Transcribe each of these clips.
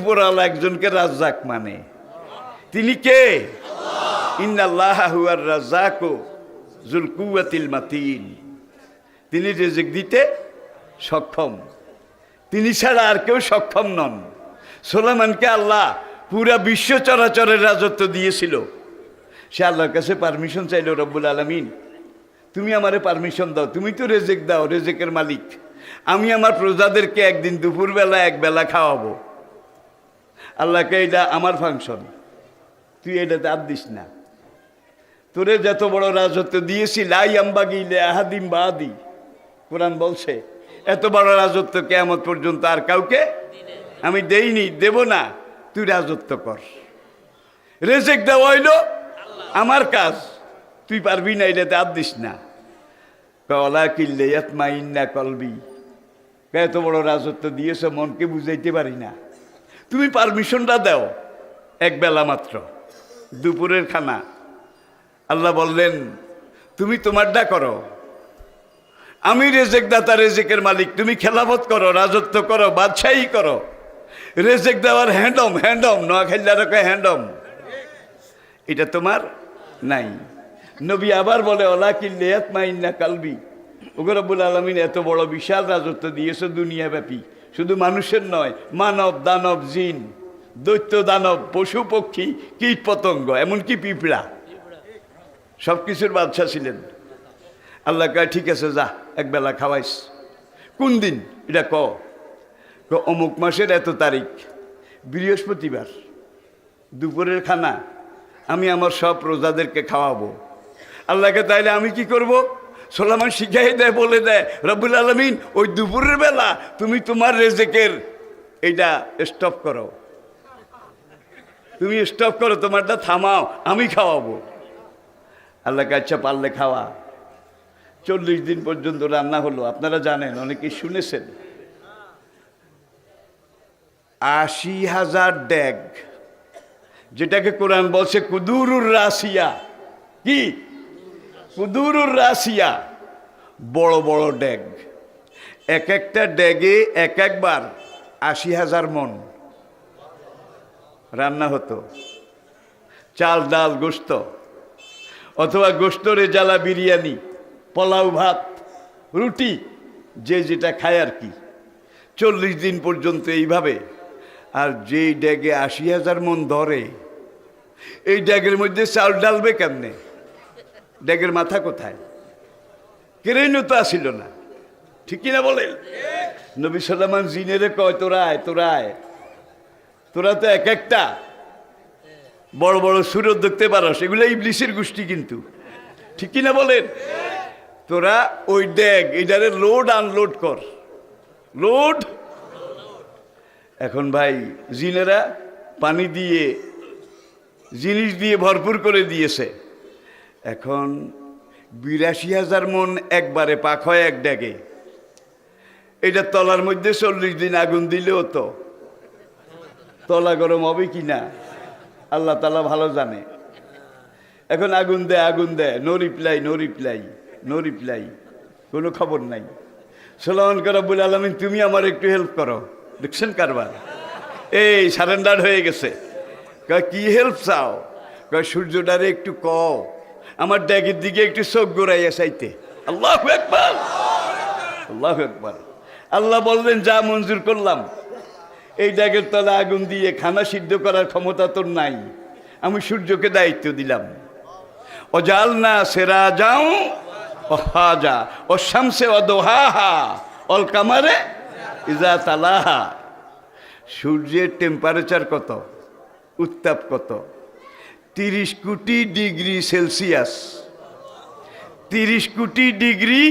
উপরাল একজনকে রাজ্জাক মানে। তিনি কে? তিনি রেজেক দিতে সক্ষম। তিনি ছাড়া আর কেউ সক্ষম নন। সোলামানকে আল্লাহ পুরা বিশ্ব চরাচরের রাজত্ব দিয়েছিল। সে আল্লাহর কাছে পারমিশন চাইল, রব্বুল আলমিন, তুমি আমারে পারমিশন দাও, তুমি তো রেজেক দাও, রেজেকের মালিক। আমি আমার প্রজাদেরকে একদিন দুপুরবেলা এক বেলা খাওয়াবো। আল্লাহকে এটা আমার ফাংশন। তুই এটাতে আর দিস না। তোরে যত বড় রাজত্ব দিয়েছি, লাই আম্বাগিলে আহাদিম বাদি। কোরআন বলছে, এত বড় রাজত্ব কেয়ামত পর্যন্ত আর কাউকে আমি দেইনি, দেব না। তুই রাজত্ব কর। রেজেক দেওয়া হইল আমার কাজ। তুই পারবি না, এটাতে আর দিস না। কলা কিনলে মাইন্না কলবি। এত বড় রাজত্ব দিয়েছ, মনকে বুঝাইতে পারি না। তুমি পারমিশনটা দাও, এক বেলা মাত্র। দুপুরের খানা। আল্লাহ বললেন, তুমি তোমারটা করো। আমি রেজেক দাতা রেজেকের মালিক। তুমি খেলাফত করো, রাজত্ব করো, বাদশাহী করো। রেজেক দেওয়ার হ্যান্ডম হ্যান্ডম নোয়াখাইলার হ্যান্ডম। এটা তোমার নাই। নবী আবার বলে ওলা কিল্লেয়াত মাইন্না কালবি। ওগরবুল আলমিন, এত বড় বিশাল রাজত্ব দিয়েছে দুনিয়াব্যাপী। শুধু মানুষের নয়, মানব, দানব, জিন, দৈত্য, দানব, পশু, পক্ষী, কীট, পতঙ্গ, এমনকি পিঁপড়া। সব কিছুর বাদশা ছিলেন। আল্লাহ কয়, ঠিক আছে, যা একবেলা খাওয়াইস। কোন দিন? এটা ক? অমুক মাসের এত তারিখ, বৃহস্পতিবার, দুপুরের খানা, আমি আমার সব প্রজাদেরকে খাওয়াবো। আল্লাহকে তাইলে আমি কি করব? সোলামান শিখাই দেয় বলে দেয়, রব্বুল আলমিন, ওই দুপুরের বেলা তুমি তোমার রেজেকের এইটা স্টপ করো। তুমি স্টপ করো, তোমারটা থামাও, আমি খাওয়াবো। আল্লাহকে আচ্ছা পারলে খাওয়া। চল্লিশ দিন পর্যন্ত রান্না হলো, আপনারা জানেন, অনেকে শুনেছেন। আশি হাজার ড্যাগ যেটাকে কোরআন বলছে, কুদুরুর রাশিয়া কি? কুদুরুর রাশিয়া। বড় বড় ড্যাগ এক একটা ড্যাগে এক একবার আশি হাজার মন। রান্না হতো। চাল, ডাল, গোস্ত। অথবা গোস্তরে জ্বালা বিরিয়ানি, পোলাও, ভাত, রুটি, যে যেটা খায় আর কি। চল্লিশ দিন পর্যন্ত এইভাবে। আর যেই ড্যাগে আশি হাজার মন ধরে, এই ড্যাগের মধ্যে চাল ডালবে কেমনে? ড্যাগের মাথা কোথায়? কেরেনও তো আসিল না। ঠিক কিনা বলেন নবী সাল্লামান জিনেরে কয়, তোরায় তোরায়। তোরা তো এক একটা। বড় বড় সুরত দেখতে পারো সেগুলো ইবলিশের গোষ্ঠী কিন্তু। ঠিক কিনা বলেন তোরা ওই ড্যাগ এটারে লোড আনলোড কর। লোড এখন ভাই, জিনেরা পানি দিয়ে, জিনিস দিয়ে ভরপুর করে দিয়েছে। এখন বিরাশি হাজার মন একবারে পাক হয় এক ড্যাগে এটা তলার মধ্যে চল্লিশ দিন আগুন দিলেও তো। তলা গরম হবে কি না? আল্লাহ তালা ভালো জানে। এখন আগুন দেয় আগুন দেয়। No reply no reply no reply. কোনো খবর নাই। সোলামান করবুল আলমিন, তুমি আমার একটু হেল্প করো। দেখছেন কারবার? এই সারেন্ডার হয়ে গেছে। কি হেল্প চাও? সূর্যটারে একটু ক আমার ড্যাগের দিকে একটু চোখ গোড়াইয়া চাইতে। আল্লাহ একবার আল্লাহ একবার আল্লাহ বললেন, যা মঞ্জুর করলাম। এই ড্যাগের তলা আগুন দিয়ে খানা সিদ্ধ করার ক্ষমতা তোর নাই। আমি সূর্যকে দায়িত্ব দিলাম। অজাল না সেরা যাও ও হাজা ও শামসে ও দোহাহা অল কামারে ইজা তালাহা। সূর্যের টেম্পারেচার কত? উত্তাপ কত? তিরিশ কোটি ডিগ্রি সেলসিয়াস। তিরিশ কোটি ডিগ্রি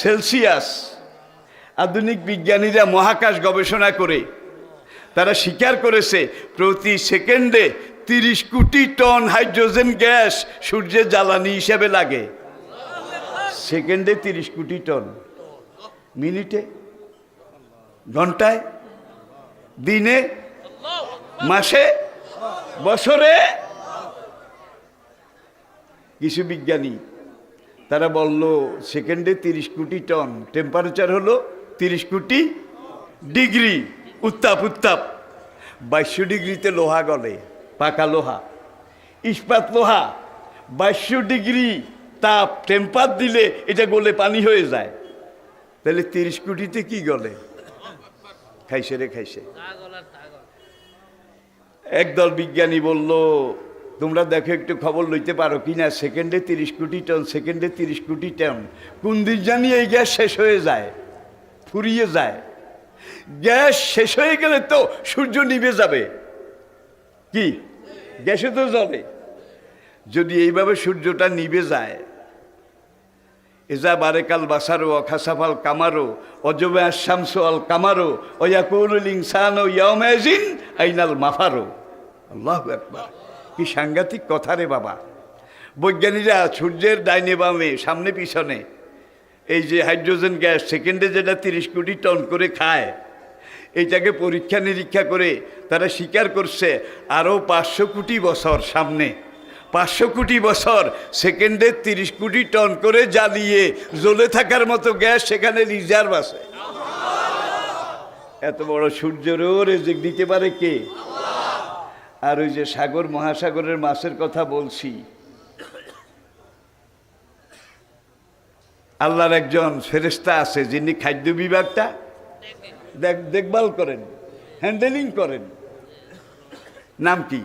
সেলসিয়াস। আধুনিক বিজ্ঞানীরা মহাকাশ গবেষণা করে, তারা স্বীকার করেছে, প্রতি সেকেন্ডে তিরিশ কোটি টন হাইড্রোজেন গ্যাস সূর্যের জ্বালানি হিসেবে লাগে। সেকেন্ডে তিরিশ কোটি টন। মিনিটে? ঘন্টায়? দিনে? মাসে? বছরে? কিছু বিজ্ঞানী তারা বলল সেকেন্ডে তিরিশ কোটি টন টেম্পারেচার হলো তিরিশ কোটি ডিগ্রি উত্তাপ উত্তাপ। বাইশশো ডিগ্রিতে লোহা গলে পাকা লোহা। ইস্পাত লোহা বাইশশো ডিগ্রি তাপ টেম্পার দিলে এটা গলে পানি হয়ে যায়। তাহলে তিরিশ কোটিতে কি গলে? খাইছে রে খাইছে। একদল বিজ্ঞানী বলল তোমরা দেখো, একটু খবর লইতে পারো কি না সেকেন্ডে তিরিশ কোটি টন, সেকেন্ডে তিরিশ কোটি টন। কোন দিন জানি এই গ্যাস শেষ হয়ে যায়, ফুরিয়ে যায়। গ্যাস শেষ হয়ে গেলে তো সূর্য নিভে যাবে। কি? গ্যাসে তো জ্বলে। যদি এইভাবে সূর্যটা নিভে যায় এজা বারেকাল বাসারো অখাসাফাল কামারো অজবে আশামসো আল কামারো ইনসান ও ইয়ামেজিন আইনাল মাফারো। আল্লাহ কি সাংঘাতিক কথা রে বাবা। বৈজ্ঞানিকরা সূর্যের ডাইনে বামে, সামনে পিছনে, এই যে হাইড্রোজেন গ্যাস সেকেন্ডে যেটা তিরিশ কোটি টন করে খায়, এইটাকে পরীক্ষা নিরীক্ষা করে তারা স্বীকার করছে, আরও পাঁচশো কোটি বছর সামনে, পাঁচশো কোটি বছর সেকেন্ডে তিরিশ কোটি টন করে জ্বালিয়ে জ্বলে থাকার মতো গ্যাস সেখানে রিজার্ভ আছে। এত বড় সূর্যেরও রেজেক দিতে পারে কে? আর ওই যে সাগর, মহাসাগরের মাছের কথা বলছি। আল্লাহর একজন ফেরেস্তা আছে, যিনি খাদ্য বিভাগটা দেখ, দেখভাল করেন হ্যান্ডেলিং করেন। নাম কি?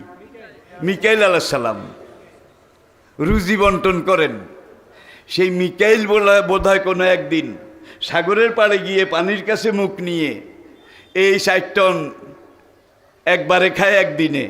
মিকাইল আলাহ সালাম। রুজি বন্টন করেন। সেই মিকাইল বলা বোধ হয় কোনো একদিন সাগরের পাড়ে গিয়ে পানির কাছে মুখ নিয়ে এই ষাট টন একবারে খায় একদিনে।